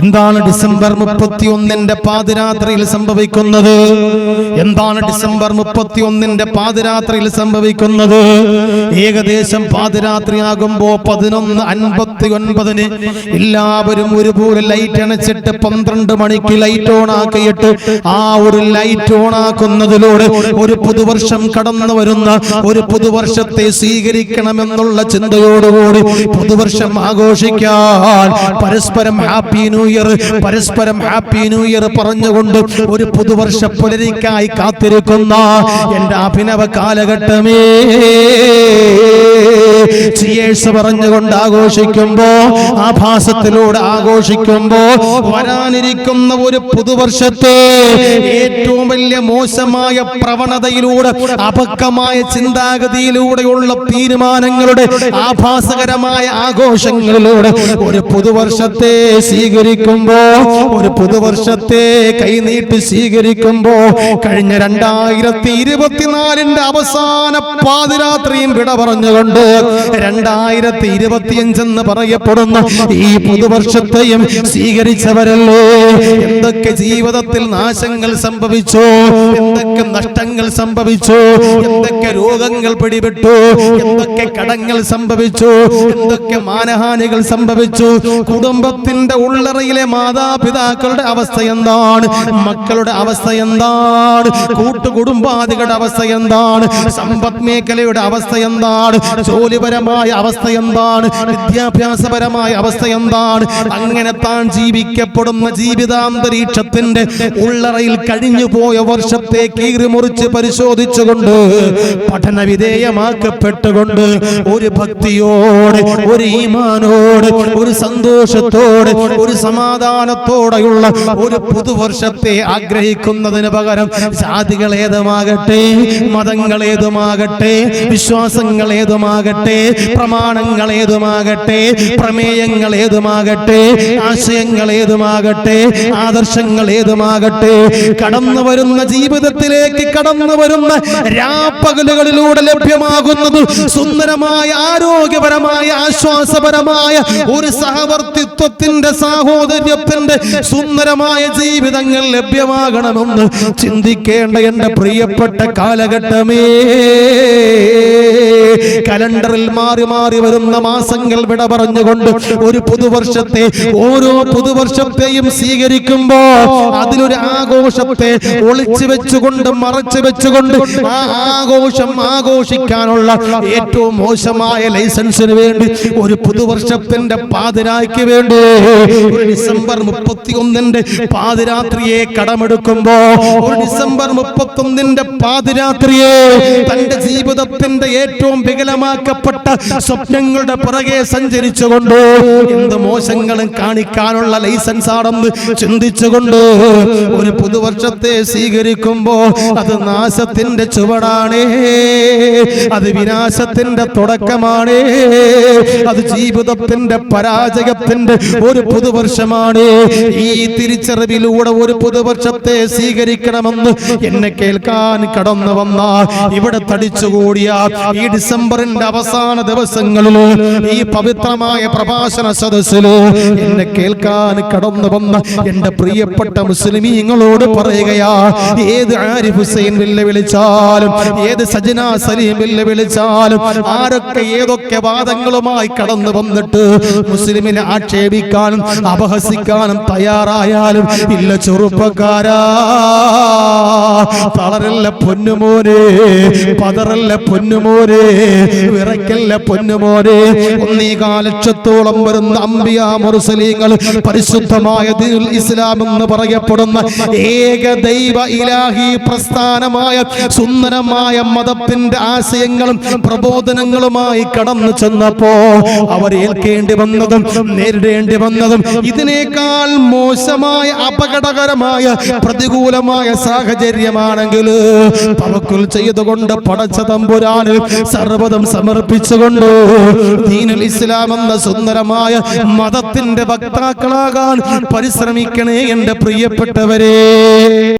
എന്താണ് ഡിസംബർ മുപ്പത്തി ഒന്നിന്റെ പാതിരാത്രിയിൽ സംഭവിക്കുന്നത്? എന്താണ് ഡിസംബർ മുപ്പത്തി ഒന്നിന്റെ പാതിരാത്രിയിൽ സംഭവിക്കുന്നത്? ഏകദേശം പാതിരാത്രിയാകുമ്പോ പതിനൊന്ന് അൻപത്തി ഒൻപതിന് എല്ലാവരും ഒരുപോലെ ലൈറ്റ് അണച്ചിട്ട് പന്ത്രണ്ട് മണിക്ക് ലൈറ്റ് ഓൺ ആക്കിയിട്ട് ആ ഒരു ലൈറ്റ് ഓൺ ആക്കുന്നതിലൂടെ ഒരു പുതുവർഷം കടന്നു വരുന്ന ഒരു പുതുവർഷത്തെ സ്വീകരിക്കണമെന്നുള്ള ചിന്തയോടുകൂടി പുതുവർഷം ആഘോഷിക്കാൻ പരസ്പരം ഹാപ്പി ന്യൂ ഇയർ. പരസ്പരം ഹാപ്പി ന്യൂ ഇയർ പറഞ്ഞുകൊണ്ട് ഒരു പുതുവർഷ പുലരിക്കായി കാത്തിരിക്കുന്ന എന്റെ അഭിനവ കാലഘട്ടമേ. ചിയേഴ്സ് പറഞ്ഞുകൊണ്ട് ആഘോഷിക്കുമ്പോ ആഭാസത്തിലൂടെ ആഘോഷിക്കുമ്പോ വരാനിരിക്കുന്ന ഒരു പുതുവർഷത്തെ ഏറ്റവും വലിയ മോശമായ പ്രവണതയിലൂടെ അപക്കമായ ചിന്താഗതിയിലൂടെയുള്ള തീരുമാനങ്ങളുടെ ആഭാസകരമായ ആഘോഷങ്ങളിലൂടെ ഒരു പുതുവർഷത്തെ സ്വീകരിക്കുമ്പോ ഒരു പുതുവർഷത്തെ കൈനീട്ടി സ്വീകരിക്കുമ്പോ കഴിഞ്ഞ രണ്ടായിരത്തി ഇരുപത്തിനാലിന്റെ അവസാന പാതിരാത്രിയും വിട പറഞ്ഞുകൊണ്ട് രണ്ടായിരത്തി ഇരുപത്തിയഞ്ചെന്ന് പറയപ്പെടുന്ന ഈ പുതുവർഷത്തെയും സ്വീകരിച്ചവരല്ലേ? എന്തൊക്കെ ജീവിതത്തിൽ നാശങ്ങൾ സംഭവിച്ചു? എന്തൊക്കെ നഷ്ടങ്ങൾ സംഭവിച്ചു? എന്തൊക്കെ രോഗങ്ങൾ പിടിപെട്ടു? എന്തൊക്കെ കടങ്ങൾ സംഭവിച്ചു? എന്തൊക്കെ മാനഹാനികൾ സംഭവിച്ചു? കുടുംബത്തിന്റെ ഉള്ളറയിലെ മാതാപിതാക്കളുടെ അവസ്ഥ എന്താണ്? മക്കളുടെ അവസ്ഥ എന്താണ്? കൂട്ടുകുടുംബാദികളുടെ അവസ്ഥ എന്താണ്? സമ്പദ് മേഖലയുടെ അവസ്ഥ എന്താണ്? ജോലിപരമായ അവസ്ഥ എന്താണ്? വിദ്യാഭ്യാസപരമായ അവസ്ഥ എന്താണ്? അങ്ങനെ താൻ ജീവിക്കപ്പെടുന്ന ജീവിതാന്തരീക്ഷത്തിന്റെ ഉള്ളറയിൽ കഴിഞ്ഞു പോയ വർഷത്തെ കീറിമുറിച്ച് പരിശോധിച്ചുകൊണ്ട് പഠന വിധേയമാക്കപ്പെട്ടുകൊണ്ട് ഒരു ഭക്തിയോട് ഒരു ഈമാനോട് ഒരു സന്തോഷത്തോട് ഒരു സമാധാനത്തോടെയുള്ള ഒരു പുതുവർഷത്തെ ആഗ്രഹിക്കുന്നതിന് പകരം ജാതികൾ ഏതുമാകട്ടെ മതങ്ങൾ ഏതുമാകട്ടെ വിശ്വാസങ്ങൾ ഏതുമാകട്ടെ പ്രമാണങ്ങൾ ഏതുമാകട്ടെ പ്രമേയങ്ങൾ ഏതുമാകട്ടെ ആശയങ്ങൾ ഏതുമാകട്ടെ ആദർശങ്ങൾ ഏതുമാകട്ടെ കടന്നു വരുന്ന ജീവിതത്തിലേക്ക് കടന്നു വരുന്ന രാപ്പകലുകളിലൂടെ ലഭ്യമാകുന്നത് സുന്ദരമായ ആരോഗ്യപരമായ ആശ്വാസപരമായ ഒരു സഹവർത്തിത്വത്തിന്റെ സാഹോദര്യത്തിന്റെ സുന്ദരമായ ജീവിതങ്ങൾ ലഭ്യമാകണമെന്ന് ചിന്തിക്കേണ്ട എന്റെ പ്രിയപ്പെട്ട കാലഘട്ടമേ. കലണ്ടറിൽ മാറി മാറി വരുന്ന മാസങ്ങൾ വിട പറഞ്ഞുകൊണ്ട് ഒരു പുതുവർഷത്തെ ഓരോ പുതുവർഷത്തെയും സ്വീകരിക്കുമ്പോ അതിലൊരു ആഘോഷത്തെ ഒളിച്ചു വെച്ചുകൊണ്ട് മറച്ചു വെച്ചുകൊണ്ട് ആ ആഘോഷം ആഘോഷിക്കാനുള്ള ഏറ്റവും മോശമായ ലൈസൻസിന് വേണ്ടി ഒരു പുതുവർഷത്തിന്റെ പാതിരായ്ക്ക് വേണ്ടി ഡിസംബർ മുപ്പത്തി ഒന്നിന്റെ പാതിരാത്രിയെ കടമെടുക്കുമ്പോ ഒരു ഡിസംബർ മുപ്പത്തി ഒന്നിന്റെ പാതിരാത്രിയെ തന്റെ ജീവിതത്തിന്റെ ഏറ്റവും വികലമാക്കപ്പെട്ട സ്വപ്നങ്ങളുടെ പുറകെ സഞ്ചരിച്ചുകൊണ്ട് എന്ത് മോശങ്ങളും കാണിക്കാനുള്ള ലൈസൻസ് ആണെന്ന് ചിന്തിച്ചുകൊണ്ട് ഒരു പുതുവർഷത്തെ സ്വീകരിക്കുമ്പോ അത് നാശത്തിന്റെ ചുവടാണ് അത് വിനാശത്തിന്റെ തുടക്കമാണ് അത് ജീവിതത്തിന്റെ പരാജയത്തിന്റെ ഒരു പുതുവർഷമാണ് ഈ തിരിച്ചറിവിലൂടെ ഒരു പുതുവർഷത്തെ സ്വീകരിക്കണമെന്ന് എന്നെ കേൾക്കാൻ കടന്നു വന്ന ഇവിടെ തടിച്ചുകൂടിയ ഈ ഡിസംബറിന്റെ അവസാന ദിവസങ്ങളിൽ ഈ പവിത്രമായ പ്രഭാഷണ സദസ്സിൽ എന്നെ കേൾക്കാൻ കടന്നു വന്ന എന്റെ പ്രിയപ്പെട്ട മുസ്ലിമീങ്ങളോട് പറയുകയാ ഏത് ആരിഫ് ഹുസൈൻ വെല്ലുവിളിച്ചാലും ഏത് സജന സലീം വെല്ലുവിളിച്ചാലും ആരൊക്കെ ഏതൊക്കെ വാദങ്ങളുമായി കടന്നു വന്നിട്ട് മുസ്ലിമിനെ ആക്ഷേപിക്കാനും അപഹസിക്കാനും തയ്യാറായാലും ഇല്ല ചെറുപ്പക്കാരാ. തളരല്ല പൊന്നുമോനെ പതറല്ല പൊന്നുമോനെ വിറയ്ക്കല്ല പൊന്നുമോനെ. ഒന്നീ ലക്ഷത്തോളം വരുന്ന അമ്പിയ മുറുസലീങ്ങൾ പരിശുദ്ധമായ ഇസ്ലാം എന്ന് പറയപ്പെടുന്ന ഏക ദൈവ ഇലാഹി പ്രസ്ഥാനമായ സുന്ദരമായ മതത്തിന്റെ ആശയങ്ങളും പ്രബോധനങ്ങളുമായി കടന്നു ചെന്നപ്പോ അവർ ഏൽക്കേണ്ടി വന്നതും നേരിടേണ്ടി വന്നതും ഇതിനേക്കാൾ മോശമായ അപകടകരമായ പ്രതികൂലമായ സാഹചര്യമാണെങ്കിൽ തവക്കുൽ ചെയ്തുകൊണ്ട് പടച്ച തമ്പുരാന് സർവതം സമർപ്പിച്ചുകൊണ്ട് ദീനുൽ ഇസ്ലാം എന്ന സുന്ദരമായ മതത്തിന്റെ വക്താക്കളാകാൻ പരിശ്രമിക്കണേ എന്റെ പ്രിയപ്പെട്ടവരെ.